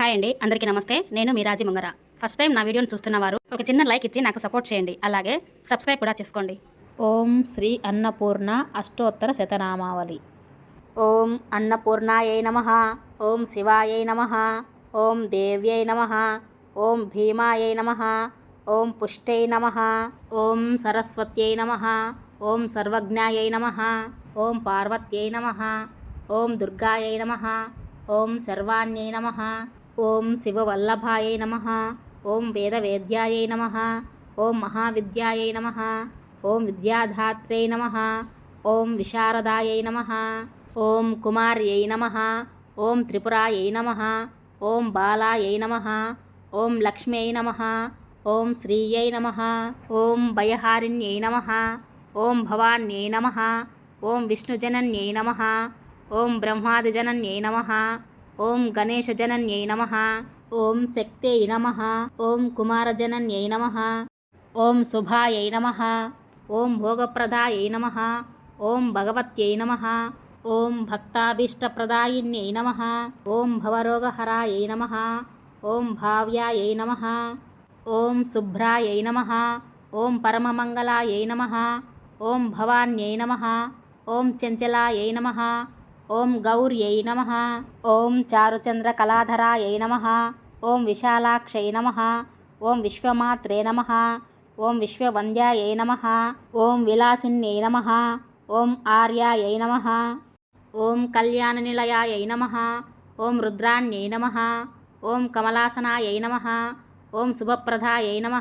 Hi అండి అందరికీ నమస్తే. నేను మీ రాజీ ముంగర. ఫస్ట్ టైం నా వీడియోని చూస్తున్న వారు ఒక చిన్న లైక్ ఇచ్చి నాకు సపోర్ట్ చేయండి. అలాగే సబ్స్క్రైబ్ కూడా చేసుకోండి. ఓం శ్రీ అన్నపూర్ణ అష్టోత్తర శతనామావళి. ఓం అన్నపూర్ణాయై నమ ఓం శివాయై నమ ఓం దేవ్యై నమ ఓం భీమాయై నమ ఓం పుష్టై నమ ఓం సరస్వత్యై నమ ఓం సర్వజ్ఞాయై నమ ఓం పార్వత్యై నమ ఓం దుర్గాయై నమ ఓం సర్వాణ్యై నమ ఓం శివవల్లభాయై నమ ఓం వేదవేద్యాయై నమ ఓం మహావిద్యాయై నమ ఓం విద్యాధాత్ర్యై నమ ఓం విశారదాయై నమ ఓం కుమార్యై నమ ఓం త్రిపురాయై నమ ఓం బాలాయై నమ ఓం లక్ష్మ్యై నమ ఓం శ్రీయై నమ ఓం భయహారిణ్యై నమ ఓం భవాన్యై నమ ఓం విష్ణుజనన్యై నమ ఓం బ్రహ్మాదిజనన్యై నమ ఓం గణేశజనన్యై నమ ఓం శక్త్యై నమ ఓం కుమారజనన్యై నమ ఓం శుభాయై నమ ఓం భోగప్రదాయై నమ ఓం భగవత్యై నమ ఓం భక్తాభీష్టప్రదాయిన్యై నమ ఓం భవరోగహరాయై నమ ఓం భావ్యాయై నమ ఓం శుభ్రాయై నమ ఓం పరమమంగళాయై నమ ఓం భవాన్యై నమ ఓం చంచలాయై నమ ఓం గౌర్యై నమ ఓం చారుచంద్ర చారుచంద్రకళాధరాయై నమ ఓం విశాలాక్షై నమ ఓం విశ్వమాత్రే నమ ఓం విశ్వవంద్యాయై నమ ఓం విలాసిన్యై నమ ఓం ఆర్యాయై నమ ఓం కళ్యాణనిలయాయై నమ ఓం రుద్రాణ్యై నమ ఓం కమలాసనాయై నమ ఓం శుభప్రదాయై నమ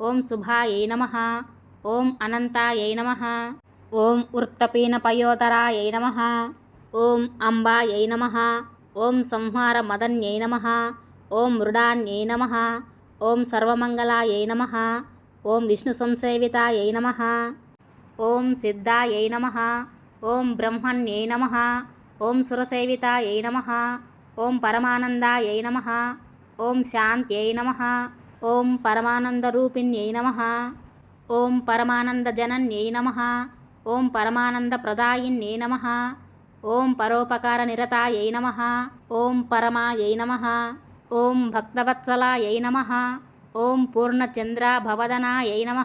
ఓం శుభాయై నమ ఓం అనంతాయై నమ ఓం ఉర్తపీనపయోతరాయై నమ ఓం అంబాయై నమ ఓం సంహార మదన్యై నమ ఓం మృడాన్యై నమ ఓం సర్వమంగళాయై నమ ఓం విష్ణు సంసేవితాయై నమ ఓం సిద్ధాయై నమ ఓం బ్రహ్మణ్యై నమ ఓం సురసేవితాయై నమ ఓం పరమానందాయై నమ ఓం శాంత్యై నమ ఓం పరమానందరూపిణ్యై నమ ఓం పరమానందజనన్యై నమ ఓం పరమానందప్రదాయిన్యై నమ ఓం పరోపకార పరోపకారనిరతాయై నమ ఓం పరమాయై నమ ఓం భక్తవత్సలాయై నమ ఓం పూర్ణచంద్రాభవదనాయై నమ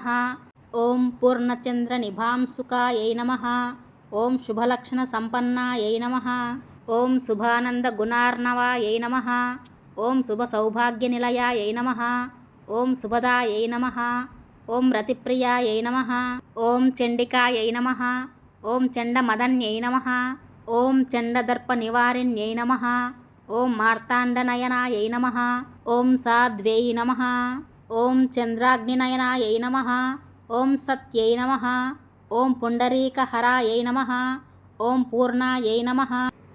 ఓం పూర్ణచంద్ర పూర్ణచంద్రనిభాంసుకాయై నమ ఓం శుభలక్షణ శుభలక్షణసంపన్నాయై నమ ఓం శుభానంద శుభానందగుణార్ణవాయై నమ ఓం శుభ సౌభాగ్య శుభసౌభాగ్యనిలయాయై నమ ఓం శుభదాయై నమ ఓం రతిప్రియాయై నమ ఓం చండికాయై నమ ఓం చండమదన్యై నమ ఓం చండదర్ప నివారిణ్యై నమ ఓం మార్తాండనయనాయై నమ ఓం సాధ్వ్యై నమ ఓం చంద్రాగ్నినయనాయై నమ ఓం సత్యై నమ ఓం పుండరీకహరాయై నమ ఓం పూర్ణాయై నమ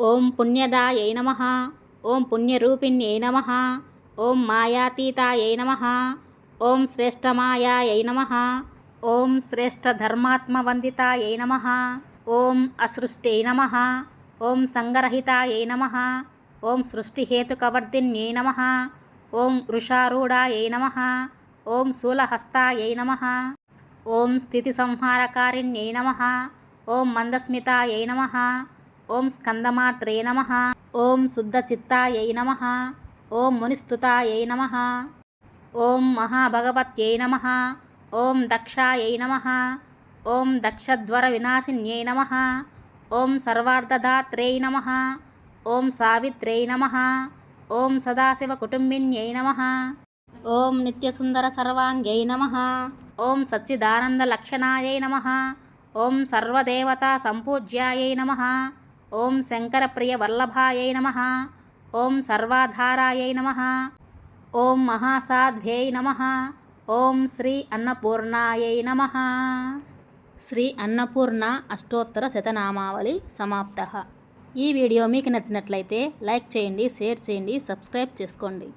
ఓం పుణ్యదాయై నమ ఓం పుణ్యరూపిణ్యై నమ ఓం మాయాతీతాయై నమ ఓం శ్రేష్టమాయాయై నమ ఓం శ్రేష్టధర్మాత్మవందితాయై నమ ఓం అసృష్టై నమ ఓం సంగరహితాయై నమ ఓం సృష్టిహేతుకవర్ధిన్యై నమ ఓం వృషారూఢాయై నమ ఓం శూలహస్తాయై నమ ఓం స్థితి సంహారకారిణ్యై నమ ఓం మందస్మితాయై నమ ఓం స్కందమాత్రే నమ ఓం శుద్ధచిత్తాయై నమ ఓం మునిస్తుతాయై నమ ఓం మహాభగవత్యై నమ ఓం దక్షాయై నమ ఓం దక్షధ్వర వినాశిన్యై నమ ఓం సర్వార్ధదాత్ర్యై నమ ఓం సావిత్ర్యై నమ ఓం సదాశివ కుటుంబిన్యై నమ ఓం నిత్యసుందర సర్వాంగ్యై నమ ఓం సచ్చిదానంద లక్షణాయై నమ ఓం సర్వదేవతా సంపూజ్యాయై నమ ఓం శంకరప్రియవల్లభాయై నమ ఓం సర్వాధారాయై నమ ఓం మహాసాధ్వ్యై నమ ఓం శ్రీ అన్నపూర్ణాయై నమ శ్రీ అన్నపూర్ణ అష్టోత్తర శతనామావళి సమాప్త. ఈ వీడియో మీకు నచ్చినట్లయితే లైక్ చేయండి షేర్ చేయండి సబ్స్క్రైబ్ చేసుకోండి.